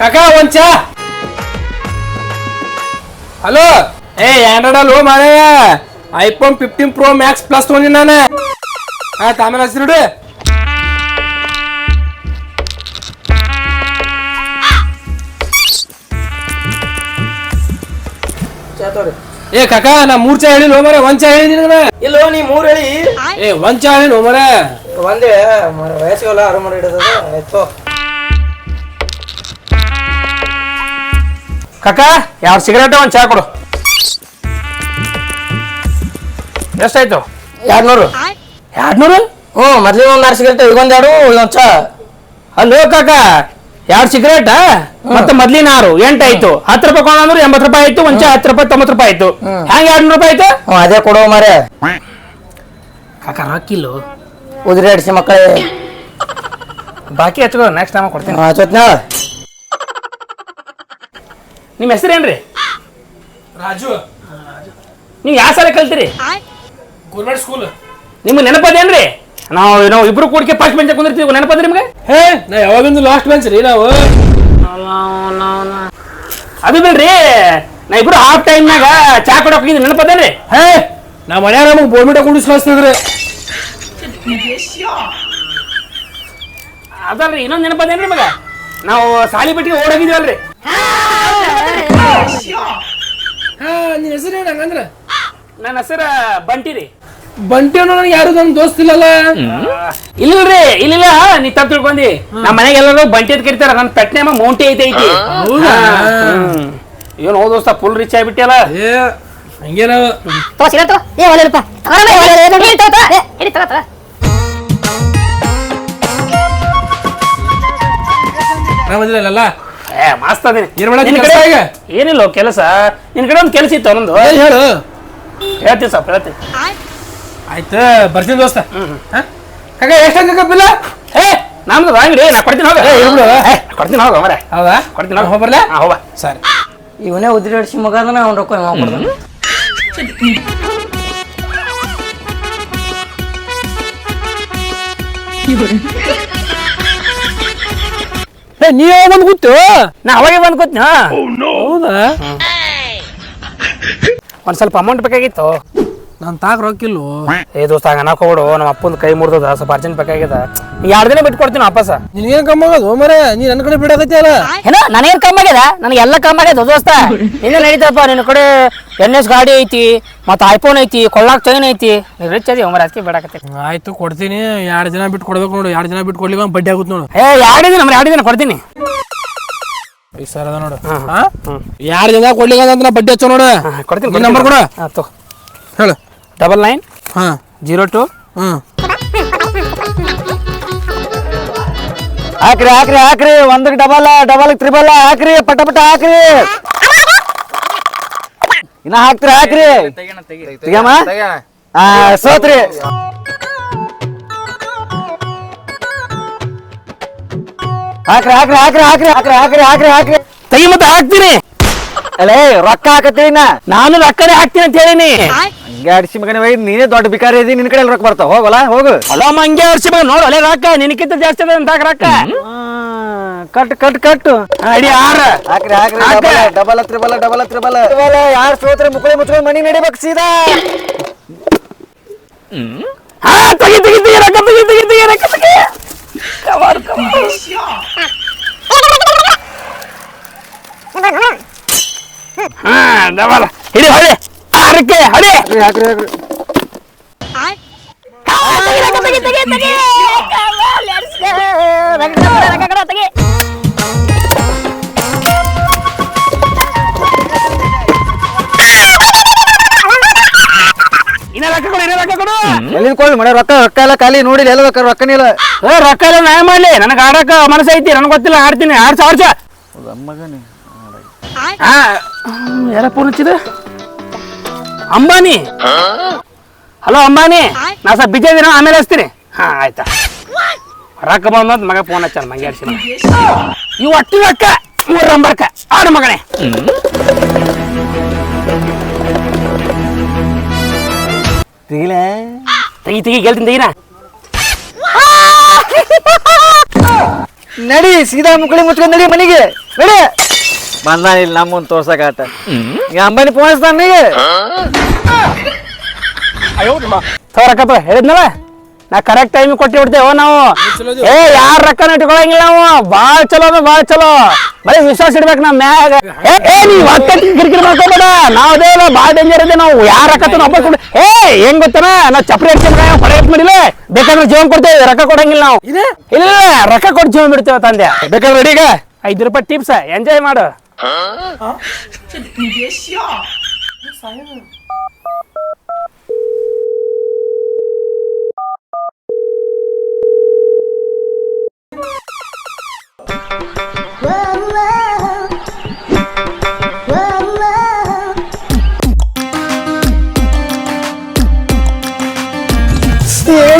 ಕಾಕ ಒಂದ್ ಚಾ. ಹಲೋ? ಏ ಆಂಡ್ರಾಯ್ಡ್ ಅಲ್ವೋ ಮಾರಾಯ. IPhone fifteen pro max plus ತೊಗೊಂಡಿನಿ ನಾನು. ಹಾ ಆಮೇಲೆ ಹಸಿರು ಏ ಕಾಕ ನಾ ಮೂರ್ ಚಾ ಹೇಳಿಲ್ಲ ಮರ ಒಂದ್ ಚಾ ಹೇಳಿ ನಿನಗ ಇಲ್ಲೋ ನೀ ಮೂರ್ ಹೇಳಿ. ಏ ಒಂದ್ ಚಾ ಹೇಳಿ ಮರ ಒಂದೇ ವಯಸ್ಸಿಗೆಲ್ಲ ಆರು ಮಾಡಿ ಇಡೋದು ಕಾಕ ಎರಡು ಸಿಗರೇಟ್ ಒಂದು ಚಾ ಕೊಡು ಎಷ್ಟಾಯ್ತು ಎರಡ್ನೂರು ಎರಡ್ನೂರು ಹ್ಞೂ ಮೊದ್ಲಿಗೆ ಒಂದು ಆರು ಸಿಗರೇಟ್ ಈಗೊಂದು ಎರಡು ಇದೊಂದು ಚಾ ಅಲ್ಲೋ ಕಾಕ ಎರಡು ಸಿಗರೇಟ್ ಮತ್ತೆ ಮೊದ್ಲಿನ ಆರು ಎಂಟಾಯ್ತು ಹತ್ತು ರೂಪಾಯಿ ಕೊಂಡ್ರು ಎಂಬತ್ತು ರೂಪಾಯಿ ಆಯ್ತು ಒಂದ್ ಚಾ ಹತ್ತು ರೂಪಾಯಿ ತೊಂಬತ್ತು ರೂಪಾಯಿ ಆಯ್ತು ಹ್ಯಾಂಗ ಎರಡ್ನೂರು ರೂಪಾಯಿ ಆಯ್ತು ಹ್ಞೂ ಅದೇ ಕೊಡೋ ಮಾರೇ ಕಾಕ ರೊಕ್ಕಿಲ್ಲು ಉದ್ರಿ ಅಡಿಸಿ ಮಕ್ಕಳೇ ಬಾಕಿ ಹಚ್ಕೋ ನೆಕ್ಸ್ಟ್ ಟೈಮ್ ಕೊಡ್ತೀನಿ ಚೊತ್ನಾಳ ನಿಮ್ಮ ಹೆಸರೇನ್ರಿ? ರಾಜು. ನೀವು ಯಾವ ಸಾಲ ಕಲ್ತೀರಿ? ಗೌರ್ಮೆಂಟ್ ಸ್ಕೂಲ್ ನಿಮ್ಗೆ ನೆನಪದೇನ್ರಿ ನಾವು ನಾವು ಇಬ್ರು ಕೂಡಿಕೆ ಫಸ್ಟ್ ಬೆಂಚ್ ಕುಂದಿರ್ತೀವಿ ನೆನಪದ್ರಿ ನಿಮ್ಗೆ? ಹೇ ನಾ ಯಾವಾಗಿಂದು ಲಾಸ್ಟ್ ಬೆಂಚ್ ರೀ ನಾವು. ಅದು ಬಿಡ್ರಿ ನಾ ಇಬ್ರು ಹಾಫ್ ಟೈಮ್ನಾಗ ಚಾ ಕೊಡೋಕೆ ಹೋಗಿದ್ದು ನೆನಪದೇನ್ರಿ ಹೇ ನಾ ಮನ್ಯಾಗ ನಮಗೆ ಬೋರ್ಮಿಟ ಕುಡಿಸ್ ಕಳಿಸ್ತಿದ್ರಿ. ಅದಲ್ರಿ ಇನ್ನೊಂದು ನೆನಪದೇನ್ರಿ ನಿಮಗೆ? ನಾವು ಸಾಲಿ ಬಿಟ್ಟಿಗೆ ಓಡೋಗಿದ್ವಲ್ರಿ ಹಾ ನಿನ್ನ ಹೆಸರು ಏನು ಹಂಗಂದ್ರ? ನನ್ನ ಹೆಸರು ಬಂಟಿ ರೀ. ಬಂಟಿ ಅನ್ನೋ ನನಗೆ ಯಾರು ನನ್ನ ದೋಸ್ತ್ ಇಲ್ಲಲ್ಲ? ರೀ ಇಲ್ಲಿಲ್ಲ ನೀ ತಪ್ಪ ತಿಳ್ಕೊಂಡಿ. ನಮ್ಮ ಮನೆಗೆ ಎಲ್ಲರೂ ಬಂಟಿ ಅಂತ ಕರಿತಾರ. ನನ್ನ ಪೆಟ್ನೆ ಮೌಂಟಿ ಐತೆ ಐತಿ. ಹೌದಾ? ಏನು ಹೋ ದೋಸ್ತ ಫುಲ್ ರಿಚ್ ಆಗ್ಬಿಟ್ಟಿಯಲ್ಲ? ಏ ತಗೋ ಏ ಒಳ್ಳೆ ತಗೋ ತಗೋ ಏ ಹಿಡಿ ತಗೋ ತಗೋ. ಆರಾಮದಿಲ್ಲ ಏ ಮಸ್ತ್ ಅದೀನಿ ಏನ್ ಮಾಡತ್ತಿ ನಿನ್ ಕೆಲ್ಸ? ಈಗ? ಏನಿಲ್ಲ ಕೆಲಸ. ನಿನ್ ಕಡೆ ಒಂದು ಕೆಲಸ ಇತ್ತು ಒಂದು ಹೇಳು? ಹೇಳ್ತೀನಿ ಸ್ವಲ್ಪ ಹೇಳ್ತೀನಿ. ಆಯ್ತು ಬರ್ತೀನಿ ದೋಸ್ತ. ಹ? ಕಾಕ ಎಷ್ಟಾಗ ಬಿಲ್ಲ ಏ ನಮ್ದು ಅಂಗಡಿ ನಾ ಕೊಡ್ತೀನಿ ಹೋಗ. ಏ, ಇರ್ಬಿಡು. ಏ, ಕೊಡ್ತೀನಿ ಹೋಗ ಮರ ಹೌದಾ? ಕೊಡ್ತೀನಿ ಹೋಗ. ಹೋಗ್ ಬರ್ಲಾ? ಹೋಗ ಸರಿ. ಇವನೇ ಉದ್ರಿ ಅಡಿಸಿ ಮಗ ಅದನ್ನ ಅವ್ನು ರೊಕ್ಕ ಇವ ಕೊಡ್ತಾನೆ ನೀ ಯಾವಾಗ ಬಂದ್ ಕೂತು ನಾ ಅವಾಗ ಬಂದ್ ಕೂತ್ನ? ಹೌದಾ? ಒಂದ್ ಸ್ವಲ್ಪ ಅಮೌಂಟ್ ಬೇಕಾಗಿತ್ತು. ನಾನು ತಾಕ ರೊಕ್ಕಿಲ್ಲ ಏ ದೋಸ್ತ ಹಂಗ ಅನ್ನಕ್ ಹೋಗ್ಬಿಡು ನಮ್ಮ ಅಪ್ಪನ ಕೈ ಮುರ್ದ ಸ್ವಲ್ಪ ಅರ್ಜೆಂಟ್ ಬೇಕಾಗ್ಯದ ಎರಡು ದಿನ ಬಿಟ್ಟು ಕೊಡ್ತೀನಿ ವಾಪಸ್. ನಿನ್ಗೇನ್ ಕಮ್ಮ ಆಗೋದು? ಮರೆ ನೀ ನನ್ನ ಕಡೆ ಅಲ್ಲ ಏನೋ ನನಗೇನು ಕಮ್ಮ ಆಗ್ಯದ? ನನಗೆ ಎಲ್ಲ ಕಮ್ಮ ಆಗ್ಯದ ದೋಸ್ತ? ಇನ್ನು ನಡೀತಪ್ಪ ನಿನ್ನ ಕಡೆ ಎನ್ ಎಸ್ ಗಾಡಿ ಐತಿ ಮತ್ತೆ ಐಫೋನ್ ಐತಿ ಕೊಳ್ಳಾಕ್ ಚೈನ್ ಐತಿ. ರಿಚ್ ಅದಿ ಒಮ್ಮೆ ಅದಕ್ಕೆ ಬಿಡಾಕತ್ತೆ. ಆಯ್ತು ಕೊಡ್ತೀನಿ. ಎರಡು ದಿನ ಬಿಟ್ಟು ಕೊಡ್ಬೇಕು ನೋಡು. ಎರಡು ದಿನ ಬಿಟ್ಟು ಕೊಡ್ಲಿಕ್ಕೆ ಬಡ್ಡಿ ಆಗುತ್ತೆ ನೋಡು. ಏ ಎರಡು ದಿನ ನಮ್ಮ ಎರಡು ದಿನ ಕೊಡ್ತೀನಿ. ಈ ಸರ್ ಅದ ನೋಡು. ದಿನ ಕೊಡ್ಲಿಕ್ಕೆ ಅಂತ ನಾ ಬಡ್ಡಿ ಹಚ್ಚೋ ನೋಡು. ಕೊಡ್ತೀನಿ ನಿನ್ ನಂಬರ್ ಕೂಡ. ಹೇಳು. ಡಬಲ್ ನೈನ್ ಹಾ. ಜೀರೋ ಟು ಹ್ಮ್ ಹಾಕ್ರಿ ಹಾಕ್ರಿ ಹಾಕ್ರಿ. ಒಂದಕ್ಕೆ ಡಬಲ್ ಡಬಲ್ ತ್ರಿಬಲ್ ಹಾಕ್ರಿ. ಪಟ ಪಟ ಹಾಕ್ರಿ. ಇನ್ನ ಹಾಕ್ತಿರಿ ಹಾಕ್ರಿ? ತೆಗಿಯಮ್ಮ? ಆ ಸೋತ್ರಿ. ಹಾಕ್ರಿ ಹಾಕ್ರಿ ಹಾಕ್ರಿ ಹಾಕ್ರಿ ಹಾಕ್ರಿ ಹಾಕ್ರಿ ಹಾಕ್ರಿ ಹಾಕ್ರಿ. ತೆಗಿ ಮತ್ತೆ ಹಾಕ್ತೀನಿ. ಅಲೇ ರೊಕ್ಕ ಹಾಕತ್ತೀನಿ ನಾ ನಾನು ರೊಕ್ಕನೇ ಹಾಕ್ತೀನಿ ಅಂತ ಹೇಳಿನಿ ಹಂಗೆ ಅಡಿಸಿ ಮಗನೇ ಒಯ್ದು ನೀನೇ ದೊಡ್ಡ ಬಿಕಾರ ಇದೀನಿ ನಿನ್ ಕಡೆ ರೊಕ್ಕ ಬರ್ತಾವ. ಹೋಗಲ್ಲ ಹೋಗು. ಅಲ್ಲ ಮಂಗೆ ಮಗ ನೋಡು ಅಲ್ಲೇ ರೊಕ್ಕ ನಿನಕ್ಕಿಂತ ಜಾಸ್ತಿ ಅದ ಅಂತ ಹಾಕ್ ರೊಕ್ಕ ಕಟ್ ಕಟ್ ಕಟ್ಟು ಅಡಿ ಆರ. ಹಾಕ್ರಿ ಹಾಕ್ರಿ ಡಬಲ್ ತ್ರಿಬಲ್ ಡಬಲ್ ತ್ರಿಬಲ್ ಯಾರು ಸೋತ್ರೆ ಮುಕ್ಕಳಿ ಮುಚ್ಕೊಂಡು ಮನಿ ನಡಿಬೇಕು ಸೀದಾ. ಹಾ ದವಾಲ ಹಿಡಿ ಹೊಳೆ ಆರಕ್ಕೆ ಹೊಳೆ ಹಾಕ್ರಿ ಹಾಕ್ರಿ ಎಲ್ಲಿಕೊಳ್ಳಿ ರೊಕ್ಕ ರೊಕ್ಕ ಎಲ್ಲ ಖಾಲಿ ನೋಡಿ ಎಲ್ಲ ರೊಕ್ಕ ರೊಕ್ಕನೇ ಇಲ್ಲ. ಏ ರೊಕ್ಕ ಎಲ್ಲ ನ್ಯಾಯ ಮಾಡ್ಲಿ? ನನಗೆ ಆಡಕ್ಕೆ ಮನಸ್ಸೈತಿ ನನಗೆ ಗೊತ್ತಿಲ್ಲ ಆಡ್ತೀನಿ ಆಡ್ಸ ಆಡ್ಸ. ಹಾ ಯಾರ ಫೋನ್ ಹಚ್ಚಿದ? ಅಂಬಾನಿ. ಹಲೋ ಅಂಬಾನಿ. ನಾ ಸ್ವಲ್ಪ ಬಿಜಿ ಇದೀನ? ಆಮೇಲೆ ಹಚ್ತೀನಿ. ಹಾ, ಆಯ್ತಾ. ರೊಕ್ಕ ಬಂದ ಮಗ ಫೋನ್ ಹಚ್ಚಾನ ಮಂಗೆ ಹಚ್ಚಿನ ಇವು ಒಟ್ಟಿ ರೊಕ್ಕ, ಮೂರು ನಂಬರ್ಕ ಆಡು ಮಗನೇ. ತೆಗಿಲ? ತೆಗಿ ತೆಗಿ, ಗೆಲ್ತೀನಿ, ತೆಗಿನ? ನಡಿ, ಸೀದಾ ಮುಕ್ಕಳಿ ಮುಚ್ಕೊಂಡ್ ನಡಿ ಮನೆಗೆ. ನಡಿ. ಬಂದ ಇಲ್ಲಿ ನಮ್ಮನ್ ತೋರ್ಸಕಾತ ಈಗ ಅಂಬಾನಿ ರೊಕ್ಕ ತಗೋ ಹೇಳಿದ್ನಲ್ಲ? ನಾ ಕರೆಕ್ಟ್ ಟೈಮ್ ಕೊಟ್ಟಿ ಬಿಡ್ತೇವ ನಾವು? ಏ ಯಾರ ರೊಕ್ಕನ ಇಟ್ಕೊಳಂಗಿಲ್ಲ ನಾವು. ಬಾಳ್ ಚಲೋ ಅದ ಬಾಳ್ ಚಲೋ. ಬರೀ ವಿಶ್ವಾಸ ಇಡ್ಬೇಕು ನಮ್ಮ ಮ್ಯಾಗ. ಏ ಏ ನೀವ್ ಕಿರಿಕಿರಿ ಮಾಡ್ಕೋಬೇಡ. ನಾವ್ ಅದೇ ಇಲ್ಲ ಬಾಳ್ ಡೇಂಜರ್ ಇದೆ ನಾವು. ಯಾರ ರೊಕ್ಕ ಒಬ್ಬ ಕೊಡು ಏ ಹೆಂಗ್ ಗೊತ್ತನ? ನಾ ಚಪ್ರಿ ಹಚ್ಚಿದ್ರೆ ಹೊಡೆ ಮಾಡಿಲ್ಲ ಬೇಕಾದ್ರೆ ಜೀವನ್ ಕೊಡ್ತೇವೆ ರೊಕ್ಕ ಕೊಡಂಗಿಲ್ಲ ನಾವು. ಇಲ್ಲ ಇಲ್ಲ ರೊಕ್ಕ ಕೊಟ್ಟು ಜೀವನ್ ಬಿಡ್ತೇವೆ ತಂದೆ. ಬೇಕಾದ್ರೆ ರೆಡಿಗ ಈಗ? ಐದು ರೂಪಾಯಿ ಟಿಪ್ಸ್ ಎಂಜಾಯ್ ಮಾಡು. 啊，这你别笑，啥意思？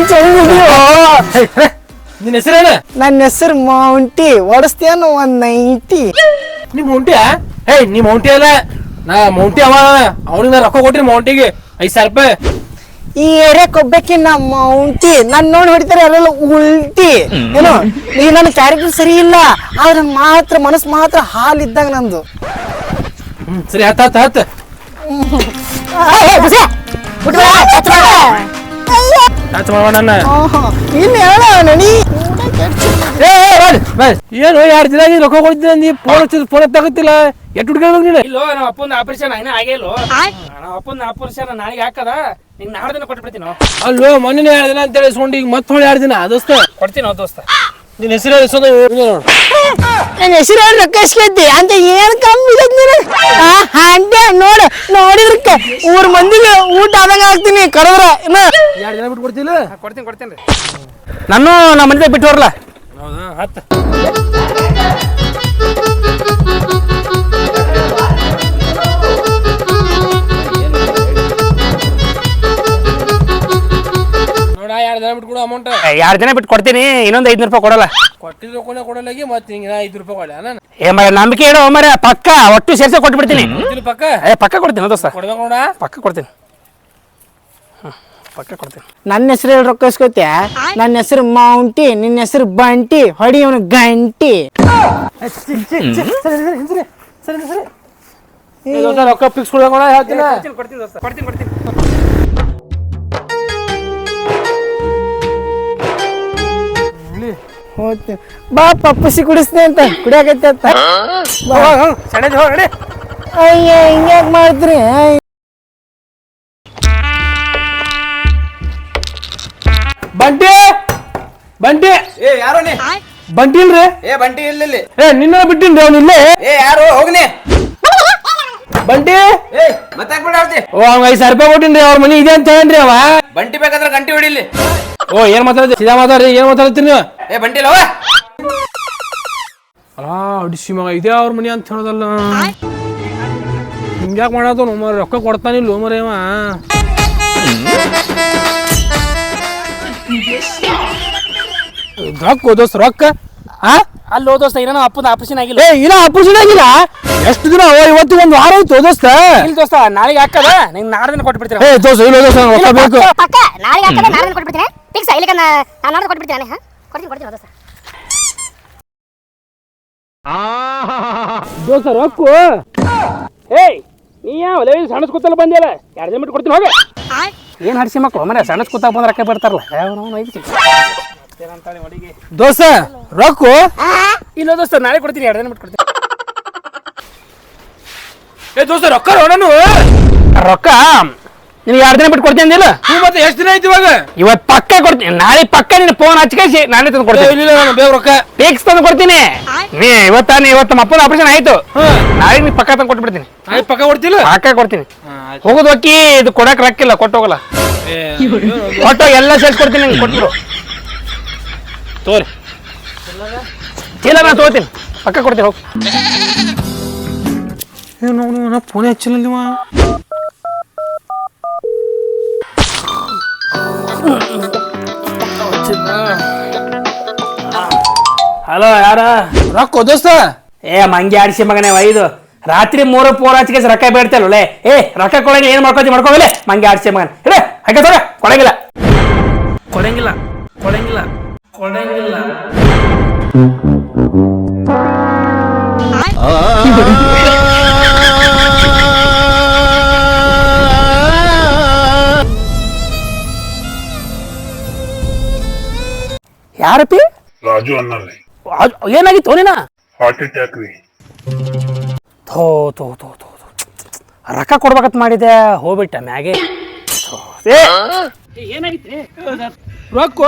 真是的，嘿，来。ನಿನ್ನ ಹೆಸರೇನ? ನನ್ನ ಹೆಸರು ಮೌಂಟಿ. ಒಡಸ್ತೇನು ಒಂದ್ ನೈಂಟಿ? ನೀ ಮೌಂಟಿಯಾ? ಹೇ ನೀ ಮೌಂಟಿ ಅಲ್ಲ. ನಾ ಮೌಂಟಿ ಅವ ಅವನಿಗೆ ನಾ ರೊಕ್ಕ ಕೊಟ್ಟಿನಿ ಮೌಂಟಿಗೆ. ಐದು ಸಾವಿರ ರೂಪಾಯಿ. ಈ ಏರಿಯಾ ಕೊಬ್ಬಕ್ಕೆ ನಾ ಮೌಂಟಿ. ನನ್ನ ನೋಡಿ ಹೊಡಿತಾರೆ ಅಲ್ಲೆಲ್ಲ ಉಲ್ಟಿ. ಏನು? ಈ ನನ್ನ ಕ್ಯಾರೆಕ್ಟರ್ ಸರಿ ಇಲ್ಲ. ಆದ್ರೆ ಮಾತ್ರ ಮನಸ್ಸು ಮಾತ್ರ ಹಾಲು ಇದ್ದಾಗ ನಂದು. ಹ್ಮ್ ಸರಿ ಹತ್ತ ಹತ್ತ ಹತ್ತ ಟಚ್ ನನ್ನ ಇನ್ನು ಹೇಳ ನಡಿ. ಏನು ಎರಡು ದಿನ ನೀ ರೊಕ್ಕ ಕೊಡ್ತೀನಿ ನೀ ಫೋನ್ ಹಚ್ಚಿದ್ ಫೋನ್ ತಗೋತಿಲ್ಲ ಎಷ್ಟು ಹುಡುಗಿರ್ಬೇಕು ನೀನು? ಇಲ್ಲೋ ನಮ್ಮ ಅಪ್ಪನ ಆಪರೇಷನ್ ಇನ್ನೂ ಆಗೇ ಇಲ್ಲೋ. ನಮ್ಮ ಅಪ್ಪನ ಆಪರೇಷನ್ ನಾಳೆಗೆ ಹಾಕದ. ನಿಂಗೆ ನಾಳೆ ದಿನ ಕೊಟ್ಬಿಡ್ತೀನಿ ಅಲ್ಲೋ ಮೊನ್ನೆ ಎರಡು ದಿನ ಅಂತ ಹೇಳಿ ಈಗ ಮತ್ತೆ ಹೊಳ್ಳಿ ಎರಡು ದಿನ. ದೋಸ್ತ. ಕೊಡ್ತೀನಿ ದೋಸ್ತ. ನಿನ್ನ ಹೆಸರು ಇಸ್ಕೊಂಡು ನನ್ನ ಹೆಸರು ಹೇಳಿ ರೊಕ್ಕ ಇಸ್ಕೊಳ್ತಿ ಅಂತ ಏನ್ ಕಮ್ಮಿ ಇದ್ ನೀನು ಹಂಗೆ ನೋಡ ನೋಡಿದ್ರಕ್ಕೆ ಊರ್ ಮಂದಿಗೆ ಊಟ ಆದಂಗ ಆಗ್ತೀನಿ ಕರೆದ್ರ ಇನ್ನ ಎರಡು ದಿನ ಬಿಟ್ಟು ಕೊಡ್ತಿಲ್ಲ ಕೊಡ್ತೀನಿ ಕೊಡ್ತೀನಿ ರೀ ನಾನು ನಮ್ಮ ಮನೆ ಬಿಟ್ಟು ಬರಲ್ಲ ಹೌದಾ ಹತ್ತ ಎರಡು ದಿನ ಬಿಟ್ಟು ಕೊಡು ಅಮೌಂಟ್ ಎರಡು ದಿನ ಬಿಟ್ಟು ಕೊಡ್ತೀನಿ? ಇನ್ನೊಂದು ಐದ್ನೂರು ರೂಪಾಯಿ ಕೊಡಲ್ಲ. ಕೊಟ್ಟಿದ್ದು ಕೊನೆ ಕೊಡಲಾಗಿ ಮತ್ತೆ ಹಿಂಗೆ ಐದು ರೂಪಾಯಿ ಕೊಡ ನಾನು ಏ ಮರ ನಂಬಿಕೆ ಇಡೋ ಮರ ಪಕ್ಕ ಒಟ್ಟು ಸೇರಿಸಿ ಕೊಟ್ಬಿಡ್ತೀನಿ. ಪಕ್ಕ? ಏ ಪಕ್ಕ ಕೊಡ್ತೀನಿ ದೋಸ್ತ ಕೊಡ್ಬೇಕು ನೋಡ. ಪಕ್ಕ ಕೊಡ್ತೀನಿ. ಹ್ಮ್, ಪಕ್ಕ ಕೊಡ್ತೀನಿ. ನನ್ನ ಹೆಸರು ಹೇಳಿ ರೊಕ್ಕ ಇಸ್ಕೊತ್ಯ? ನನ್ನ ಹೆಸರು ಮೌಂಟಿ ನಿನ್ನ ಹೆಸರು ಬಂಟಿ ಹೊಡಿ ಅವನು ಗಂಟಿ. ಏ ದೋಸ್ತ ರೊಕ್ಕ ಫಿಕ್ಸ್ ಕೊಡ್ಬೇಕು ನೋಡ ಹೇಳ್ತೀನಿ. ಕೊಡ್ತೀನಿ ಕೊಡ್ತೀನಿ ಹೋಗ್ತೀನಿ. ಬಾ ಪಪ್ಪಸಿ ಕುಡಿಸ್ತೀನಿ ಅಂತ. ಕುಡಿಯಾಕೈತೆ ಅಂತ. ಸಣ್ಣದು ಹೋಗಿ ನಡಿ. ಅಯ್ಯ ಹಿಂಗ್ಯಾಕ್ ಮಾಡ್ತೀರಿ? ಬಂಟಿ? ಬಂಟಿ? ಏ ಯಾರೋ ನೀ? ಬಂಟಿ ಇಲ್ರಿ? ಏ ಬಂಟಿ ಇಲ್ಲಿ ಏ ನಿನ್ನ ಬಿಟ್ಟಿನ್ರಿ ಅವ್ನು ಇಲ್ಲೇ? ಏ ಯಾರು? ಹೋಗ್ನಿ ಬಂಟಿ? ಏ ಮತ್ತೆ ಬಿಡಾಡ್ತಿ? ಓ ಅವ್ನ ಐದು ಸಾವಿರ ರೂಪಾಯಿ ಕೊಟ್ಟಿನ್ರಿ ಅವ್ರ ಮನೆ ಇದೆ ಅಂತ ಹೇಳನ್ರಿ ಅವ? ಬಂಟಿ ಬೇಕಾದ್ರೆ ಗಂಟಿ ಹೊಡಿಲಿ. ಓ ಏನ್ ಮಾತಾಡ್ತಿ? ಸೀದಾ ಮಾತಾಡ್ರಿ ಏನ್ ಮಾತಾಡ್ತೀರಿ ನೀವು? ಏ ಬಂಟಿ ಲವ ಅಲಾ ಅಡಿಸಿ ಮಗ ಇದೇ ಅವ್ರ ಮನೆ ಅಂತ ಹೇಳೋದಲ್ಲ. ಹಿಂಗ್ಯಾಕ್ ಮಾಡೋದು ಮರ ರೊಕ್ಕ ಕೊಡ್ತಾನಿಲ್ಲ ಮರ ಏವ ರೊಕ್ಕ ದೋಸ್ತ ರೊಕ್ಕ? ಆ? ಅಲ್ಲಿ ಓದೋಸ್ತ ಏನೋ ಅಪ್ಪದ ಆಪರೇಷನ್ ಆಗಿಲ್ಲ. ಏ ಇಲ್ಲ ಆಪರೇಷನ್ ಆಗಿಲ್ಲ? ಎಷ್ಟು ದಿನ ಓ ಇವತ್ತು ಒಂದು ವಾರ ಆಯ್ತು ಓದೋಸ್ತ ಇಲ್ಲ ದೋಸ್ತ ನಾಳೆಗೆ ಹಾಕದ ನಿಂಗೆ ನಾಳೆ ದಿನ ಕೊಟ್ಟು ಬಿಡ್ತೀನಿ ಏ ದೋಸ್ತ ಇಲ್ಲ ದೋಸ್ತ ರೊಕ್ಕ ಬೇಕು. ಪಕ್ಕ ನಾಳೆಗೆ ಹಾಕಲ್ಲ ನಾಳೆ ಕೊಟ್ಬಿಡ್ತೀನಿ. ಫಿಕ್ಸ್ ಇಲ್ಲಿಕ ನಾನು ನಾಳೆ ಕೊಟ್ಬಿಡ್ತೀನಿ ಹಾ? ಕೊಡ್ತೀನಿ ಕೊಡ್ತೀನಿ ಸರ್. ದೋಸ್ತ ರೊಕ್ಕು. ಏಯ್ ನೀ ಯಾವ ಸಣ್ಣ ಕೂತಲ್ಲ ಬಂದಿಲ್ಲ ಎರಡು ದಿನ ಬಿಟ್ಟು ಕೊಡ್ತೀನಿ ಹೋಗಿ. ಏನು ಹಡಿಸಿ ಮಕ್ಕಳು ಮನೆ ಸಣ್ಣ ಕೂತಾಗ ಬಂದ್ರೆ ರೊಕ್ಕ ಬಿಡ್ತಾರಲ್ಲ. ದೋಸ್ತ ರೊಕ್ಕ. ಇಲ್ಲ ದೋಸ್ತ ನಾಳೆ ಕೊಡ್ತೀನಿ ಎರಡು ದಿನ ಬಿಟ್ಟು ಕೊಡ್ತೀನಿ. ಏ ದೋಸ್ತ ರೊಕ್ಕ ನೋಡೋಣ ರೊಕ್ಕ? ನಿನ್ಗೆ ಎರಡು ದಿನ ಬಿಟ್ಟು ಕೊಡ್ತೀನಿ ಅಂದಿಲ್ಲ? ಹ್ಞೂ ಮತ್ತೆ ಎಷ್ಟು ದಿನ ಆಯ್ತು ಇವಾಗ? ಇವತ್ತು ಪಕ್ಕ ಕೊಡ್ತೀನಿ. ನಾಳೆ ಪಕ್ಕ ನಿನ್ನ ಫೋನ್ ಹಚ್ಕೇಸಿ ನಾನೇ ತಂದು ಏ, ಕೊಡ್ತೀನಿ ಇಲ್ಲ ನಾನು ಬೇಗ ರೊಕ್ಕ. ಟೇಕ್ಸ್ ತಂದು ಕೊಡ್ತೀನಿ. ನೀ ಇವತ್ತ ನೀ ಇವತ್ತು ನಮ್ಮ ಅಪ್ಪನ ಆಪರೇಷನ್ ಆಯ್ತು. ನಾಳೆ ನೀ ಪಕ್ಕ ತಂದು ಕೊಟ್ಬಿಡ್ತೀನಿ ನಾಳೆ ಆಯ್ತು ಪಕ್ಕ ಕೊಡ್ತಿಲ್ಲ ಪಕ್ಕ ಕೊಡ್ತೀನಿ. ಹೋಗೋದು ಅಕ್ಕಿ ಇದು ಕೊಡಕ್ ರೊಕ್ಕಿಲ್ಲ ಕೊಟ್ಟೋಗಲ್ಲ ಕೊಟ್ಟು ಎಲ್ಲ ಸೇರ್ಸಿ ಕೊಡ್ತೀನಿ ನಿಂಗೆ ಕೊಟ್ಬಿಡು. ತೋರಿ. ಚೀಲ ನಾ ತಗೋತೀನಿ. ಪಕ್ಕ ಕೊಡ್ತೀನಿ ಹೋಗಿ. ಏನು ಫೋನ್ ಹಚ್ಚಿಲ್ಲ ನೀವ ಹಲೋ ಯಾರ? ರೊಕ್ಕ ದೋಸ್ತ? ಏ ಮಂಗಿ ಆಡಿಸಿ ಮಗನೇ ಒಯ್ದು. ರಾತ್ರಿ ಮೂರು ಪೋರ್ ಹಚ್ಚಿಗೆ ರೊಕ್ಕ ಬೇಡ್ತೇವಲ್ಲ ಏ ರೊಕ್ಕ ಕೊಡಂಗಿಲ್ಲ ಏನ್ ಮಾಡ್ಕೊತಿ ಮಾಡ್ಕೋಗಲೆ ಮಂಗಿ ಆಡಿಸಿ ಮಗನ. ಹೇಳ ಹಾಗೆ ತೋರ ಕೊಡಂಗಿಲ್ಲ. ಕೊಡಂಗಿಲ್ಲ ಕೊಡಂಗಿಲ್ಲ ಕೊಡಂಗಿಲ್ಲ. ಯಾರಪ್ಪಿ ರಾಜು ಅನ್ನಲ್ಲಿ ಏನಾಗಿತ್ತು ನೀನ ಹಾರ್ಟ್ ಅಟ್ಯಾಕ್ ರೀ ಥೋ ಥೋ ಥೋ ಥೋ ಥೋ. ರೊಕ್ಕ ಕೊಡ್ಬೇಕಂತ ಮಾಡಿದೆ ಹೋಗ್ಬಿಟ್ಟ ಮ್ಯಾಗೆ. ಥೋ. ಏ! ಏನಾಗಿತ್ತು? ರೊಕ್ಕ?